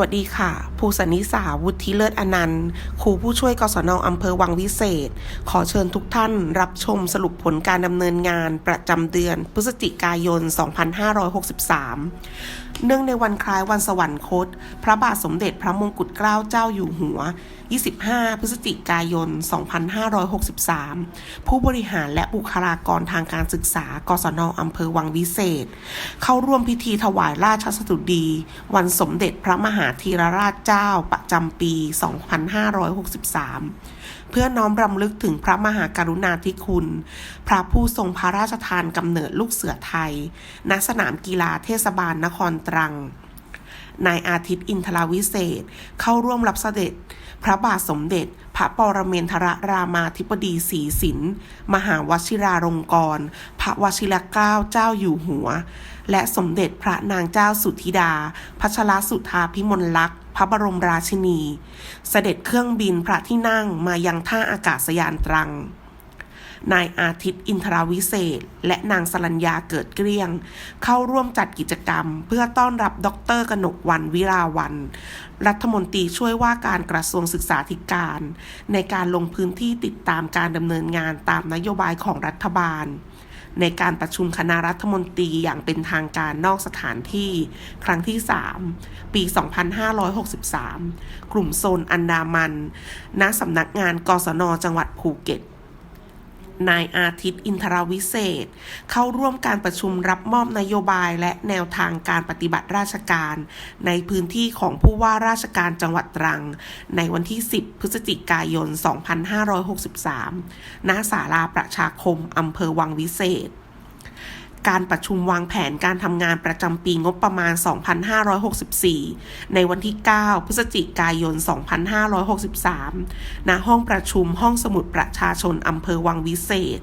วัสดีค่ะภูสนิสาวุฒิเลิศอนันต์ครูผู้ช่วยกศนอำเภอวังวิเศษ ขอเชิญทุกท่านรับชมสรุปผลการดำเนินงานประจำเดือน พฤศจิกายน 2563 เนื่องในวันคล้ายวันสวรรคต พระบาทสมเด็จพระมงกุฎเกล้าเจ้าอยู่หัว 25 พฤศจิกายน 2563 ผู้บริหารและบุคลากรทางการศึกษา กศนอำเภอวังวิเศษ เข้าร่วมพิธีถวายราชสดุดี วันสมเด็จพระมหาธีรราชเจ้าประจำปี 2563 เพื่อน้อมรำลึกถึงพระมหากรุณาธิคุณ พระผู้ทรงพระราชทานกำเนิดลูกเสือไทย ณ สนามกีฬาเทศบาลนครตรัง นายอาทิตย์อินทราวิเศษเข้าร่วมรับเสด็จ พระบาทสมเด็จ พระปรเมนทรรามาธิบดีศรีสิน มหาวชิราลงกรณ์ พระวชิรเกล้าเจ้าอยู่หัวและสมเด็จพระนางเจ้าสุธิดา พัชรสุธาพิมลลักษณ์ พระบรมราชินี เสด็จเครื่องบินพระที่นั่งมายังท่าอากาศยานตรัง นายอาทิตย์อินทราวิเศษ และนางสรัญญาเกิดเกลี้ยง เข้าร่วมจัดกิจกรรม เพื่อต้อนรับดรกนกวันวิราวัน รัฐมนตรีช่วยว่าการกระทรวงศึกษาธิการ ในการลงพื้นที่ติดตามการดำเนินงานตามนโยบายของรัฐบาล ในการประชุมคณะรัฐมนตรีอย่างเป็นทางการนอกสถานที่ ครั้งที่ 3 ปี 2563 กลุ่มโซนอันดามัน ณสำนักงานกศนจังหวัดภูเก็ต นายอาทิตย์อินทรวิเศษ เข้าร่วมการประชุมรับมอบนโยบายและแนวทางการปฏิบัติราชการ ในพื้นที่ของผู้ว่าราชการจังหวัดตรัง ในวันที่ 10 พฤศจิกายน 2563 ณ ศาลาประชาคมอำเภอวังวิเศษ การประชุมวางแผนการทำงานประจำปีงบประมาณ 2564 ในวันที่ 9 พฤศจิกายน 2563 ณ ห้องประชุมห้องสมุดประชาชนอำเภอวังวิเศษ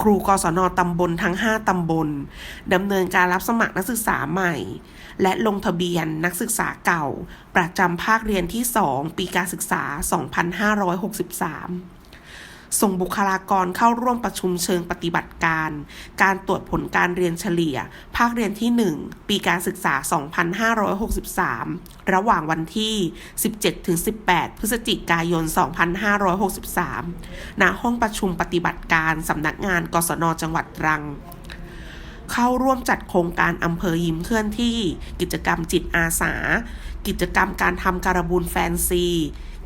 ครูกศนตำบลทั้ง 5 ตำบลดำเนินการรับสมัครนักศึกษาใหม่ และลงทะเบียนนักศึกษาเก่า ประจำภาคเรียนที่ 2 ปีการศึกษา 2563 ส่งบุคลากรเข้าร่วมประชุมเชิงปฏิบัติการ การตรวจผลการเรียนเฉลี่ย ภาคเรียนที่ 1 ปีการศึกษา 2563 ระหว่างวันที่ 17-18 พฤศจิกายน 2563 ณ ห้องประชุมปฏิบัติการสำนักงานกศนจังหวัดตรัง เข้าร่วมจัดโครงการอำเภอยิ้มเคลื่อนที่ กิจกรรมจิตอาสา กิจกรรมการทำการบูนแฟนซี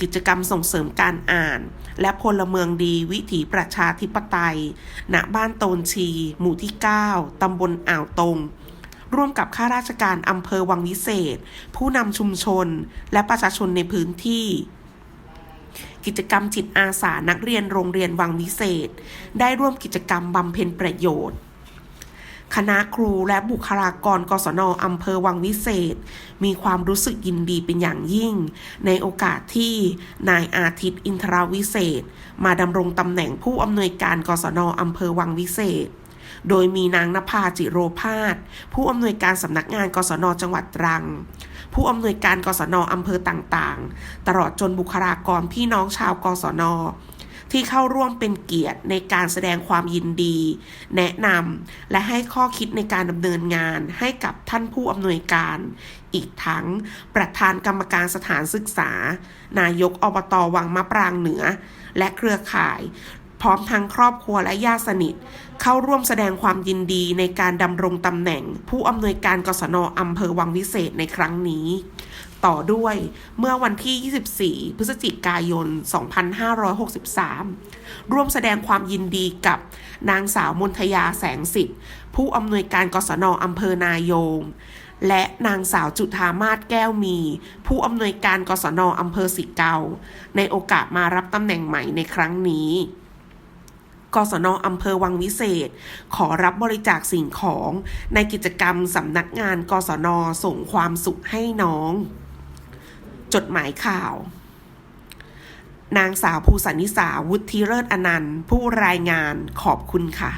กิจกรรมส่งเสริมการอ่าน และพลเมืองดีวิถีประชาธิปไตย ณ บ้านโตนชี หมู่ที่ 9 ตำบลอ่าวตงร่วมกับข้าราชการอำเภอวังวิเศษ ผู้นำชุมชน และประชาชนในพื้นที่ กิจกรรมจิตอาสานักเรียนโรงเรียนวังวิเศษ ได้ร่วมกิจกรรมบำเพ็ญประโยชน์ คณะครูและบุคลากรกศนอำเภอวังวิเศษ มีความรู้สึกยินดีเป็นอย่างยิ่ง ในโอกาสที่นายอาทิตย์อินทราวิเศษ มาดำรงตำแหน่งผู้อำนวยการกศนอำเภอวังวิเศษ โดยมีนางนภาจิโรพาสผู้อำนวยการสำนักงานกศนจังหวัดตรัง ผู้อำนวยการกศนอำเภอต่างๆ ตลอดจนบุคลากรพี่น้องชาวกศน ที่เข้าร่วมเป็นเกียรติในการแสดงความยินดี แนะนำและให้ข้อคิดในการดำเนินงานให้กับท่านผู้อำนวยการ อีกทั้งประธานกรรมการสถานศึกษา นายกอบตวังมะปรางเหนือ และเครือข่าย ร้อมทั้งครอบครัวและญาติสนิท เข้าร่วมแสดงความยินดีในการดำรงตำแหน่ง ผู้อำนวยการกศนอำเภอวังวิเศษในครั้งนี้ ต่อด้วยเมื่อวันที่ 24 พฤศจิกายน 2563 ร่วมแสดงความยินดีกับนางสาวมนทยาแสงสิทธิ์ ผู้อำนวยการกศนอำเภอนายงและนางสาวจุธามาศแก้วมี ผู้อำนวยการกศนอำเภอสิเกา ในโอกาสมารับตำแหน่งใหม่ในครั้งนี้ กศนอำเภอวังวิเศษ ขอรับบริจาคสิ่งของในกิจกรรมสำนักงานกศนส่งความสุขให้น้อง จดหมายข่าว นางสาวภูสันนิสาวุฒิเลิศอนันต์ ผู้รายงานขอบคุณค่ะ